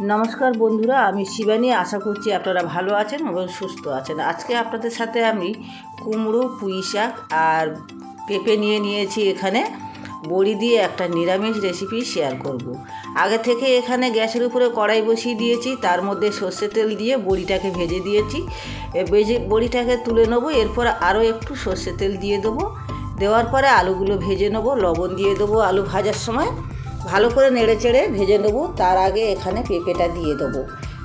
নমস্কার বন্ধুরা, আমি শিবানী। আশা করছি আপনারা ভালো আছেন এবং সুস্থ আছেন। আজকে আপনাদের সাথে আমি কুমড়ো, পুঁই শাক আর পেঁপে নিয়ে নিয়েছি এখানে। বড়ি দিয়ে একটা নিরামিষ রেসিপি শেয়ার করব। আগে থেকে এখানে গ্যাসের উপরে কড়াই বসিয়ে দিয়েছি, তার মধ্যে সর্ষে তেল দিয়ে বড়িটাকে ভেজে দিয়েছি। ভেজে বড়িটাকে তুলে নেব, এরপর আরও একটু সর্ষে তেল দিয়ে দেবো। দেওয়ার পরে আলুগুলো ভেজে নেব, লবণ দিয়ে দেবো আলু ভাজার সময়। ভালো করে নেড়ে চেড়ে ভেজে নেব, তার আগে এখানে পেঁপেটা দিয়ে দেবো।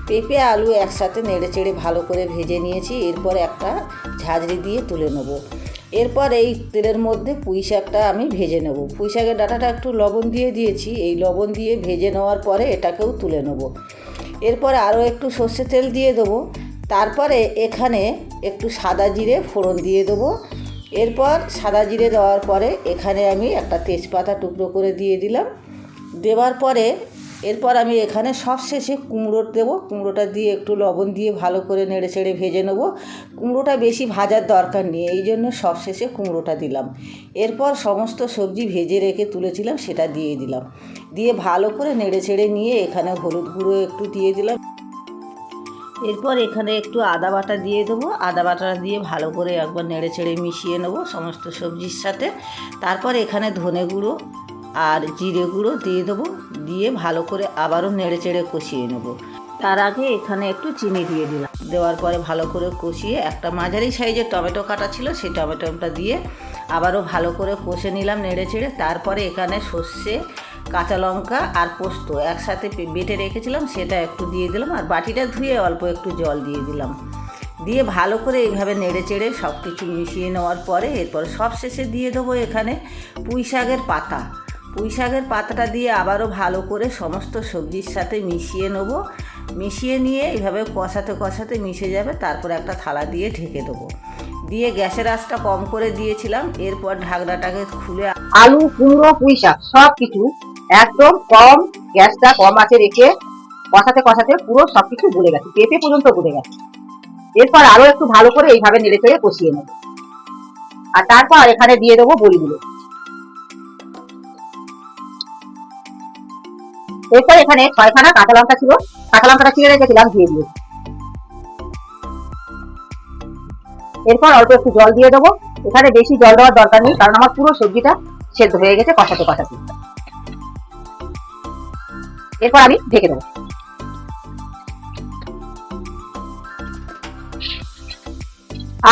পেঁপে, আলু একসাথে নেড়ে চেড়ে ভালো করে ভেজে নিয়েছি, এরপর একটা ঝাঁঝরি দিয়ে তুলে নেব। এরপর এই তেলের মধ্যে পুঁই শাকটা আমি ভেজে নেব। পুঁই শাকের ডাঁটাটা একটু লবণ দিয়ে দিয়েছি, এই লবণ দিয়ে ভেজে নেওয়ার পরে এটাকেও তুলে নেব। এরপর আরও একটু সর্ষে তেল দিয়ে দেবো, তারপরে এখানে একটু সাদা জিরে ফোড়ন দিয়ে দেবো। এরপর সাদা জিরে দেওয়ার পরে এখানে আমি একটা তেজপাতা টুকরো করে দিয়ে দিলাম। দেওয়ার পরে এরপর আমি এখানে সব শেষে কুমড়ো দেবো। কুমড়োটা দিয়ে একটু লবণ দিয়ে ভালো করে নেড়ে চেড়ে ভেজে নেব। কুমড়োটা বেশি ভাজার দরকার নেই, এই জন্য সব শেষে কুমড়োটা দিলাম। এরপর সমস্ত সবজি ভেজে রেখে তুলেছিলাম, সেটা দিয়ে দিলাম। দিয়ে ভালো করে নেড়ে চেড়ে নিয়ে এখানে হলুদ গুঁড়ো একটু দিয়ে দিলাম। এরপর এখানে একটু আদা বাটা দিয়ে দেবো। আদা বাটা দিয়ে ভালো করে একবার নেড়ে চেড়ে মিশিয়ে নেব সমস্ত সবজির সাথে। তারপর এখানে ধনে গুঁড়ো আর জিরে গুঁড়ো দিয়ে দেবো। দিয়ে ভালো করে আবারও নেড়ে চেড়ে কষিয়ে নেব। তার আগে এখানে একটু চিনি দিয়ে দিলাম। দেওয়ার পরে ভালো করে কষিয়ে একটা মাঝারি সাইজের টমেটো কাটা ছিল, সেই টমেটোটা দিয়ে আবারও ভালো করে কষে নিলাম নেড়ে চেড়ে। তারপরে এখানে সর্ষে, কাঁচা লঙ্কা আর পোস্ত একসাথে বেটে রেখেছিলাম, সেটা একটু দিয়ে দিলাম আর বাটিটা ধুয়ে অল্প একটু জল দিয়ে দিলাম। দিয়ে ভালো করে এইভাবে নেড়ে চেড়ে সব কিছু মিশিয়ে নেওয়ার পরে এরপর সব শেষে দিয়ে দেবো এখানে পুঁই শাকের পাতা। পুঁই শাকের পাতাটা দিয়ে আবারও ভালো করে সমস্ত সবজির সাথে মিশিয়ে নেব। মিশিয়ে নিয়ে এইভাবে কষাতে কষাতে মিশে যাবে, তারপর একটা থালা দিয়ে ঢেকে দেবো। দিয়ে গ্যাসের আঁচটা কম করে দিয়েছিলাম, এরপর ঢাকনাটাকে খুলে আলু, কুমড়ো, পুঁই শাক সব কিছু একদম কম, গ্যাসটা কম আছে রেখে কষাতে কষাতে পুরো সবকিছু গলে গেছে, পেঁপে পর্যন্ত গলে গেছে। এরপর আরও একটু ভালো করে এইভাবে নেড়ে ফেড়ে কষিয়ে নেব। আর তারপর এখানে দিয়ে দেবো বড়িগুলো। এরপর এখানে ছয়খানা কাঁচা লঙ্কা ছিল। কাঁচা লঙ্কাটা চিড়ে রেখেছিলাম দিয়ে দিয়ে এরপর অল্প একটু জল দিয়ে দেবো। এখানে বেশি জল দেওয়ার দরকার নেই, কারণ আমার পুরো সবজিটা সেদ্ধ হয়ে গেছে কষাতে কষাতে। এরপর আমি ঢেকে দেবো।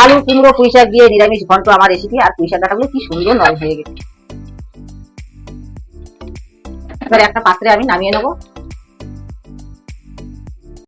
আলু, কুমড়ো পুঁই শাক দিয়ে নিরামিষ ঘন্ট আমার রেসিপি আর পুঁই শাক ডাটাগুলো কি সুন্দর নরম হয়ে গেছে। এবার একটা পাত্রে আমি নামিয়ে নেব।